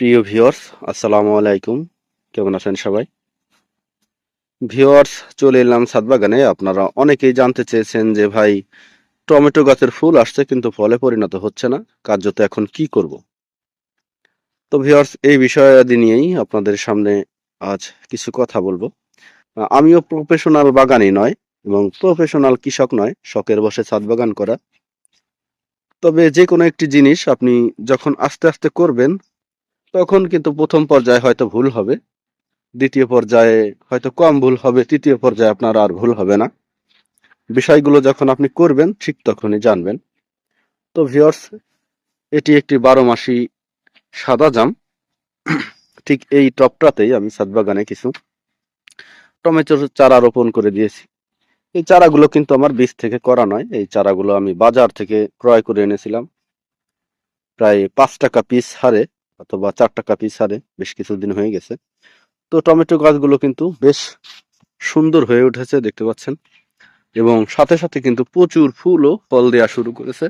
প্রিয় ভিওর্স আসসালামু আলাইকুম। কেমন আছেন সবাই? ভিউয়ার্স, চলে এলাম ছাদ বাগানে আপনারা অনেকেই জানতে চেয়েছেন যে ভাই, টমেটো গাছের ফুল আসছে কিন্তু ফলে পরিণত হচ্ছে না। কার্যত এখন কি করব? তো ভিউয়ার্স, এই বিষয়াদি নিয়েই আপনাদের সামনে আজ কিছু কথা বলব। আমিও প্রফেশনাল বাগানি নয় এবং প্রফেশনাল কৃষক নয়, শখের বসে ছাদ বাগান করা। তবে যে কোনো একটি জিনিস আপনি যখন আস্তে আস্তে করবেন তখন কিন্তু প্রথম পর্যায়ে হয়তো ভুল হবে। দ্বিতীয় পর্যায়ে হয়তো কম ভুল হবে। তৃতীয় পর্যায়ে আপনার আর ভুল হবে না। বিষয়গুলো যখন আপনি করবেন, ঠিক তখনই জানবেন। তো ভিওর্স এটি একটি বারো মাসি সাদা জাম। ঠিক এই টপটাতেই আমি ছাদ বাগানে কিছু টমেটোর চারা রোপণ করে দিয়েছি। এই চারাগুলো কিন্তু আমার বীজ থেকে করা নয়। এই চারাগুলো আমি বাজার থেকে ক্রয় করে এনেছিলাম। প্রায় পাঁচ টাকা পিস হারে। অথবা চার টাকা পিস হারে বেশ কিছুদিন হয়ে গেছে। তো টমেটো গাছগুলো কিন্তু বেশ সুন্দর হয়ে উঠেছে, দেখতে পাচ্ছেন। এবং সাথে সাথে কিন্তু প্রচুর ফুলও ফল দেওয়া শুরু করেছে।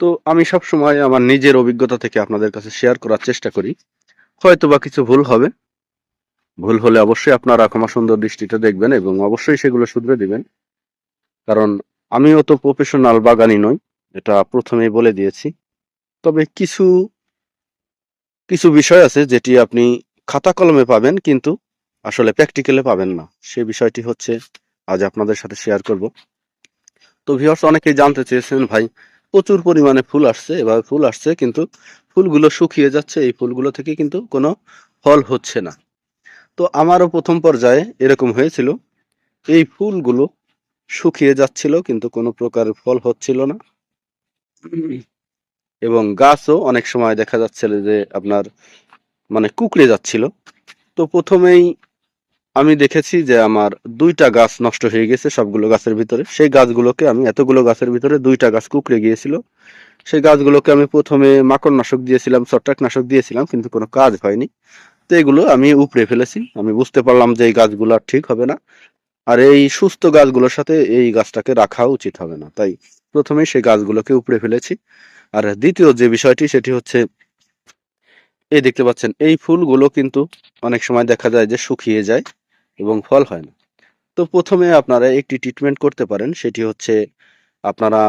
তো আমি সব সময় আমার নিজের অভিজ্ঞতা থেকে আপনাদের কাছে শেয়ার করার চেষ্টা করি। হয়তো বা কিছু ভুল হবে। ভুল হলে অবশ্যই আপনারা ক্ষমা সুন্দর দৃষ্টিতে দেখবেন এবং অবশ্যই সেগুলো শুধরে দিবেন। কারণ আমিও তো প্রফেশনাল বাগানি নই, এটা প্রথমেই বলে দিয়েছি। তবে কিছু কিছু বিষয় আছে যেটি আপনি খাতা কলমে পাবেন, কিন্তু আসলে প্র্যাকটিক্যালে পাবেন না। সে বিষয়টি হচ্ছে আজ আপনাদের সাথে শেয়ার করব। তো ভিউয়ার্স অনেকেই জানতে চেয়েছেন ভাই, প্রচুর পরিমাণে ফুল আসছে, এভাবে ফুল আসছে, কিন্তু ফুলগুলো শুকিয়ে যাচ্ছে, এই ফুলগুলো থেকে কিন্তু কোনো ফল হচ্ছে না। তো আমারও প্রথম পর্যায়ে এরকম হয়েছিল। এই ফুলগুলো শুকিয়ে যাচ্ছিল, কিন্তু কোনো প্রকার ফল হচ্ছিল না। এবং গাছও অনেক সময় দেখা যাচ্ছিল যে আপনার মানে কুকড়ে যাচ্ছিল। তো প্রথমেই আমি দেখেছি যে আমার দুইটা গাছ নষ্ট হয়ে গেছে সবগুলো গাছের ভিতরে। সেই গাছগুলোকে আমি, এতগুলো গাছের ভিতরে দুইটা গাছ কুকড়ে গিয়েছিল। সেই গাছগুলোকে আমি প্রথমে মাকড় নাশক দিয়েছিলাম ছত্রাক নাশক দিয়েছিলাম, কিন্তু কোনো কাজ হয়নি। তো এগুলো আমি উপড়ে ফেলেছি। আমি বুঝতে পারলাম যে এই গাছগুলো আর ঠিক হবে না। আর এই সুস্থ গাছগুলোর সাথে এই গাছটাকে রাখা উচিত হবে না। তাই প্রথমেই সেই গাছগুলোকে উপড়ে ফেলেছি। আর দ্বিতীয় যে বিষয়টি, সেটি হচ্ছে, এই দেখতে পাচ্ছেন, এই ফুলগুলো কিন্তু অনেক সময় দেখা যায় যে শুকিয়ে যায় এবং ফল হয় না। তো প্রথমে আপনারা একটি ট্রিটমেন্ট করতে পারেন, সেটি হচ্ছে আপনারা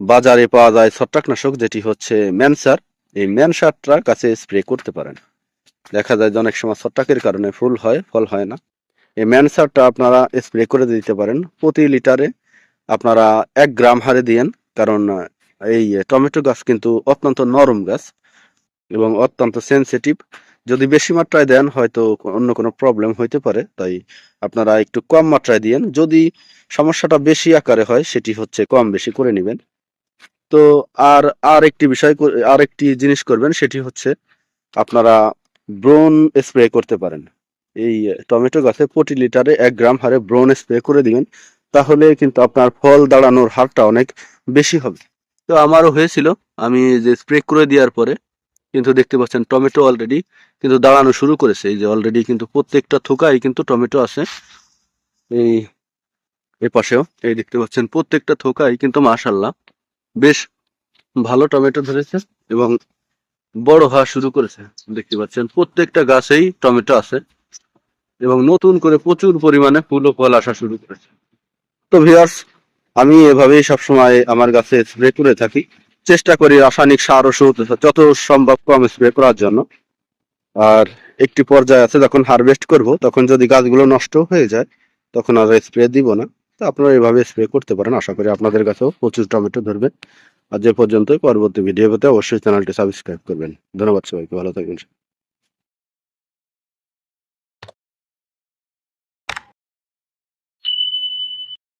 বাজারে পাওয়া যায় ছত্রাকনাশক, যেটি হচ্ছে ম্যানসার। এই ম্যানসারটা কাছে স্প্রে করতে পারেন। দেখা যায় যে অনেক সময় ছত্রাকের কারণে ফুল হয়, ফল হয় না। এই ম্যানসারটা আপনারা স্প্রে করে দিতে পারেন। প্রতি লিটারে আপনারা এক গ্রাম হারে দিয়েন, কারণ এই টমেটো গাছ কিন্তু অত্যন্ত নরম গাছ এবং অত্যন্ত সেন্সিটিভ যদি বেশি মাত্রায় দেন, হয়তো অন্য কোনো প্রবলেম হইতে পারে। তাই আপনারা একটু কম মাত্রায় দিয়েন। যদি সমস্যাটা বেশি আকারে হয়, সেটি হচ্ছে কম বেশি করে নেবেন। তো আর আর একটি বিষয় আর একটি জিনিস করবেন, সেটি হচ্ছে আপনারা ব্রোন স্প্রে করতে পারেন। এই টমেটো গাছে প্রতি লিটারে এক গ্রাম হারে ব্রোন স্প্রে করে দিবেন, তাহলে কিন্তু আপনার ফল দাঁড়ানোর হারটা অনেক বেশি হবে। তো আমারও হয়েছিল। আমি যে স্প্রে করে দেওয়ার পরে কিন্তু দেখতে পাচ্ছেন টমেটো অলরেডি কিন্তু দাঁড়ানো শুরু করেছে। এই যে অলরেডি কিন্তু প্রত্যেকটা থোকায় কিন্তু টমেটো আছে। এই এ পাশেও এই দেখতে পাচ্ছেন প্রত্যেকটা থোকায় কিন্তু মাশাল্লাহ বেশ ভালো টমেটো ধরেছে এবং বড় হওয়া শুরু করেছে। দেখতে পাচ্ছেন প্রত্যেকটা গাছেই টমেটো আছে এবং নতুন করে প্রচুর পরিমাণে ফুল ও ফল আসা শুরু করেছে। তো ভিউয়ার্স আমি এভাবেই সবসময় আমার গাছে স্প্রে করে থাকি। চেষ্টা করি রাসায়নিক সার, ওষুধ যত সম্ভব কম স্প্রে করার জন্য। আর একটি পর্যায়ে আছে, যখন হারভেস্ট করব, তখন যদি গাছগুলো নষ্ট হয়ে যায়, তখন আর স্প্রে দিব না। তো আপনারা এভাবে স্প্রে করতে পারেন। আশা করি আপনাদের কাছেও প্রচুর টমেটো ধরবে। আর যে পর্যন্ত পরবর্তী ভিডিও পেতে অবশ্যই চ্যানেলটি সাবস্ক্রাইব করবেন। ধন্যবাদ সবাইকে, ভালো থাকবেন।